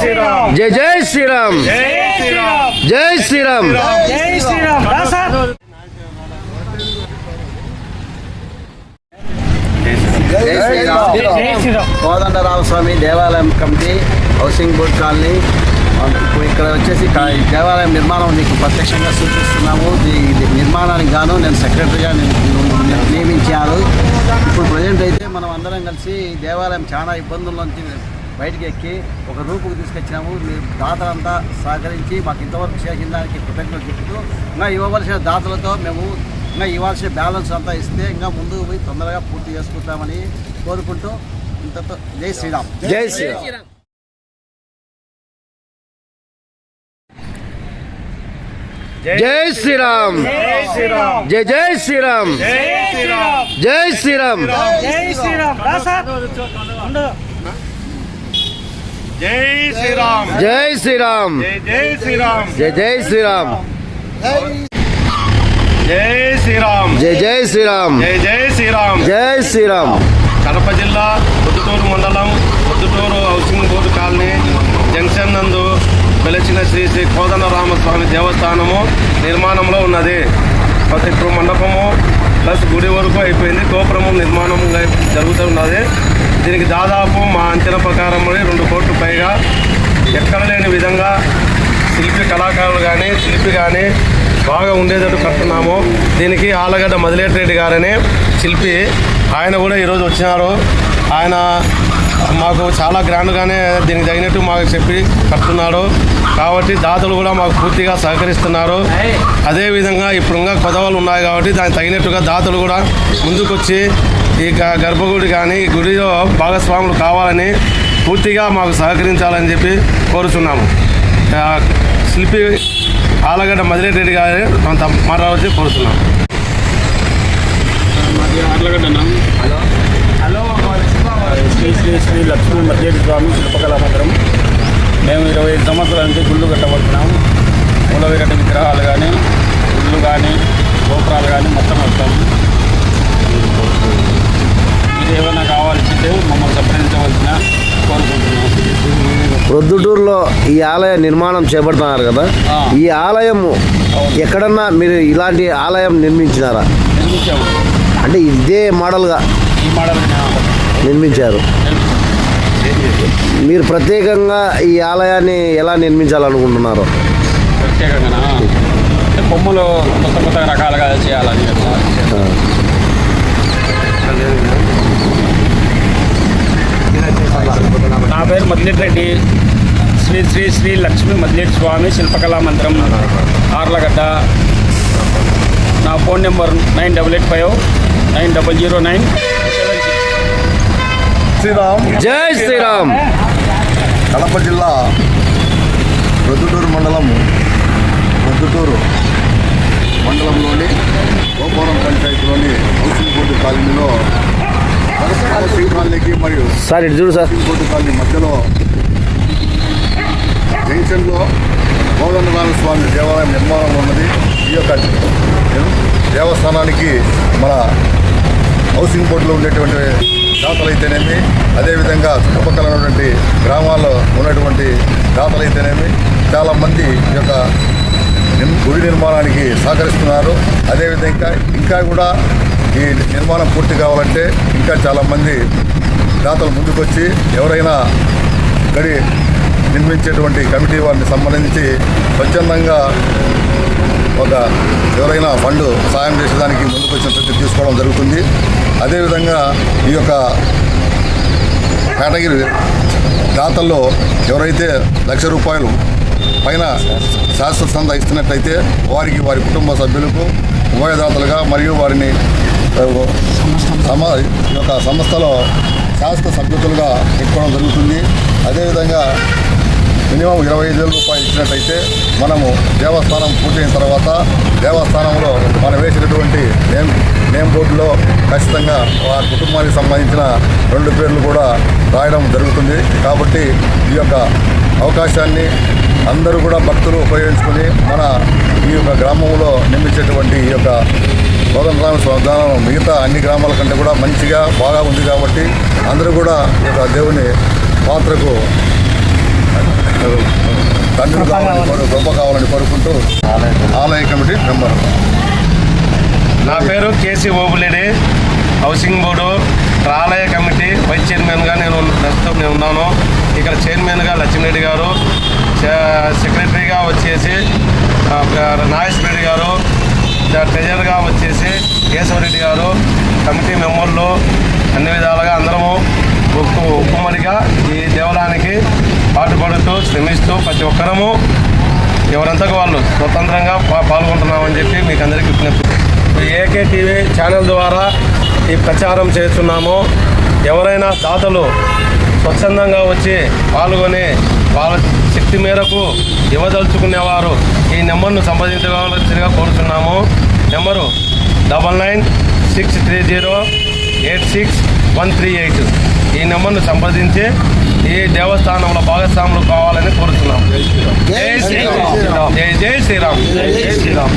శ్రీరామ్. జై జై శ్రీరామ్. జై శ్రీరామ్. జై శ్రీరామ్. రా సార్. జై శ్రీరామ్. జై శ్రీరామ్. కోదండరామస్వామి దేవాలయం కమిటీ హౌసింగ్ బోర్డ్ కాలనీ. ఇక్కడ వచ్చేసి దేవాలయం నిర్మాణం మీకు ప్రత్యక్షంగా సూచిస్తున్నాము. ఈ ఇది నిర్మాణానికి గాను నేను సెక్రటరీగా నియమించాను. ఇప్పుడు ప్రజెంట్ అయితే మనం అందరం కలిసి దేవాలయం చాలా ఇబ్బందుల నుంచి బయటికి ఎక్కి ఒక రూపుకు తీసుకొచ్చాము మీరు దాతలంతా సహకరించి మాకు ఇంతవరకు చేసిన దానికి కృతజ్ఞతలు చెప్తూ ఇంకా ఇవ్వవలసిన దాతలతో మేము ఇంకా ఇవ్వాల్సిన బ్యాలెన్స్ అంతా ఇస్తే ఇంకా ముందుకు పోయి తొందరగా పూర్తి చేసుకుంటామని కోరుకుంటూ ఇంతతో జై శ్రీరామ్. జై శ్రీరామ్. జై శ్రీరామ్. జై జై శ్రీరామ్. జై శ్రీరామ్. జై శ్రీరామ్. జై శ్రీరామ్. జై శ్రీరామ్. జై శ్రీరామ్. జై జై శ్రీరామ్. జై శ్రీరామ్. జై జై శ్రీరామ్. జై జై శ్రీరామ్. జై శ్రీరామ్. కడప జిల్లా పొద్దుటూరు మండలం Proddatur housing board colony junction నందు వెలసిన శ్రీ శ్రీ కోదండరామస్వామి దేవస్థానము నిర్మాణంలో ఉన్నది. ప్రతి ఇప్పుడు మండపము ప్లస్ గుడి వరకు అయిపోయింది. గోపురము నిర్మాణం జరుగుతూ ఉన్నది. దీనికి దాదాపు మా అంచనా ప్రకారం రెండు కోట్లు పైగా ఎక్కడ లేని విధంగా శిల్పి కళాకారులు కానీ శిల్పి కానీ బాగా ఉండేటట్టు కడుతున్నాము. దీనికి ఆలగడ్డ మదిలేటి రెడ్డి గారని శిల్పి. ఆయన కూడా ఈరోజు వచ్చినారు. ఆయన మాకు చాలా గ్రాండ్గానే దీనికి తగినట్టు మాకు చెప్పి కట్టున్నాడు కాబట్టి దాతలు కూడా మాకు పూర్తిగా సహకరిస్తున్నారు. అదేవిధంగా ఇప్పుడు ఇంకా కొదవలు ఉన్నాయి కాబట్టి దానికి తగినట్టుగా దాతలు కూడా ముందుకొచ్చి ఈ గర్భగుడి కానీ ఈ గుడిలో భాగస్వాములు కావాలని పూర్తిగా మాకు సహకరించాలని చెప్పి కోరుచున్నాము. శిల్పి ఆలగడ్డ మదిరెడ్డి రెడ్డి గారి కొంత మాట్లాడవచ్చి కోరుతున్నాం శ్రీ శ్రీ శ్రీ లక్ష్మీ మధ్యేటి స్వామి శిల్పకళా మందిరం మేము ఇరవై ఐదు సంవత్సరాల నుంచి గుళ్ళు కట్టబడుతున్నాము మూలవిరటి విగ్రహాలు కానీ గుళ్ళు కానీ గోపురాలు కానీ మొత్తం వస్తాము మీరు ఏమైనా కావాల్సింటే మమ్మల్ని సంప్రదించవలసిన కోరుకుంటున్నాము ప్రొద్దుటూరులో ఈ ఆలయ నిర్మాణం చేపడుతున్నారు కదా. ఈ ఆలయం ఎక్కడన్నా మీరు ఇలాంటి ఆలయం నిర్మించినారా? నిర్మించాము. అంటే ఇదే మోడల్గా. ఈ మోడల్ నిర్మించారు. మీరు ప్రత్యేకంగా ఈ ఆలయాన్ని ఎలా నిర్మించాలనుకుంటున్నారు? ప్రత్యేకంగా బొమ్మలు కొత్త కొత్త రకాలుగా చేయాలని నా పేరు మద్లేట్ రెడ్డి శ్రీ శ్రీ శ్రీ లక్ష్మీ మద్లేట్ స్వామి శిల్పకళా మందిరం ఆర్లగడ్డ. నా phone number nine double eight five nine double zero nine. Seven six Shriram. Jai Shriram. Kadapa జిల్లా ప్రొద్దుటూరు మండలం ప్రొద్దుటూరు మండలంలోని గోపురం పంచాయతీలోని హౌసింగ్ బోర్డు కాలనీలో హౌసింగ్ కాలనీకి మరియు సార్ ఇటు చూడు సార్. హౌసింగ్ బోర్డు కాలనీ మధ్యలో జంక్షన్లో కోదండరామ స్వామి దేవాలయం నిర్మాణం ఉన్నది. ఈ యొక్క దేవస్థానానికి మన హౌసింగ్ బోర్డులో ఉండేటువంటి దాతలైతేనేమి అదేవిధంగా చుట్టుపక్కల ఉన్నటువంటి గ్రామాల్లో ఉన్నటువంటి దాతలైతేనేమి చాలామంది ఈ యొక్క గుడి నిర్మాణానికి సహకరిస్తున్నారు. అదేవిధంగా ఇంకా కూడా ఈ నిర్మాణం పూర్తి కావాలంటే ఇంకా చాలామంది దాతలు ముందుకొచ్చి ఎవరైనా గడి నిర్మించేటువంటి కమిటీ వారిని సంబంధించి స్వచ్ఛందంగా ఎవరైనా ఫండ్ సాయం చేసేదానికి ముందుకు వచ్చినట్టు తీసుకోవడం జరుగుతుంది. అదేవిధంగా ఈ యొక్క కేటగిరీ దాతల్లో ఎవరైతే లక్ష రూపాయలు పైన శాశ్వత సంద ఇస్తున్నట్లయితే వారికి వారి కుటుంబ సభ్యులకు ఉభయదాతలుగా మరియు వారిని సమ ఈ యొక్క సంస్థలో శాశ్వత సభ్యులుగా పెట్టుకోవడం జరుగుతుంది. అదేవిధంగా మినిమం ఇరవై ఐదు వేల రూపాయలు ఇచ్చినట్లయితే మనము దేవస్థానం పూర్తయిన తర్వాత దేవస్థానంలో మనం వేసినటువంటి నేమ్ నేమ్ బోర్డులో ఖచ్చితంగా వారి కుటుంబానికి సంబంధించిన రెండు పేర్లు కూడా రాయడం జరుగుతుంది. కాబట్టి ఈ యొక్క అవకాశాన్ని అందరూ కూడా భక్తులు ఉపయోగించుకొని మన ఈ యొక్క గ్రామంలో నిర్మించేటువంటి ఈ యొక్క కోదండరామ స్వామి మిగతా అన్ని గ్రామాల కంటే కూడా మంచిగా బాగా ఉంది కాబట్టి అందరూ కూడా ఈ యొక్క దేవుని పాత్రకు తండ్రులు కావాలని కోరు గొప్ప కావాలని కోరుకుంటూ ఆలయ కమిటీ మెంబర్. నా పేరు K C Obuledi. Housing board ఆలయ కమిటీ వైస్ చైర్మన్గా నేను ప్రస్తుతం నేను ఉన్నాను. ఇక్కడ చైర్మన్గా లక్ష్మీరెడ్డి గారు సెక్రటరీగా వచ్చేసి ఆ, రెడ్డి గారు ట్రెజరర్గా వచ్చేసి కేశవరెడ్డి గారు కమిటీ మెంబర్లు అన్ని విధాలుగా అందరము ఉప్పు ఉక్కుమ్మడిగా ఈ దేవాలయానికి పాటుపడుతూ శ్రమిస్తూ ప్రతి ఒక్కరము ఎవరంతకు వాళ్ళు స్వతంత్రంగా పాల్గొంటున్నామని చెప్పి మీకు అందరికీ విజ్ఞప్తి. ఏకే టీవీ ఛానల్ ద్వారా ఈ ప్రచారం చేస్తున్నాము. ఎవరైనా దాతలు స్వచ్ఛందంగా వచ్చి పాల్గొని వాళ్ళ శక్తి మేరకు ఇవ్వదలుచుకునేవారు ఈ నెంబర్ను సంప్రదించవలసిందిగా కోరుతున్నాము number double nine six three zero eight six one three eight. ఈ నెంబర్ను సంప్రదించి ఈ దేవస్థానంలో భాగస్వాములు కావాలని కోరుతున్నాము జై శ్రీరామ్. జై జై శ్రీరామ్. జై శ్రీరామ్.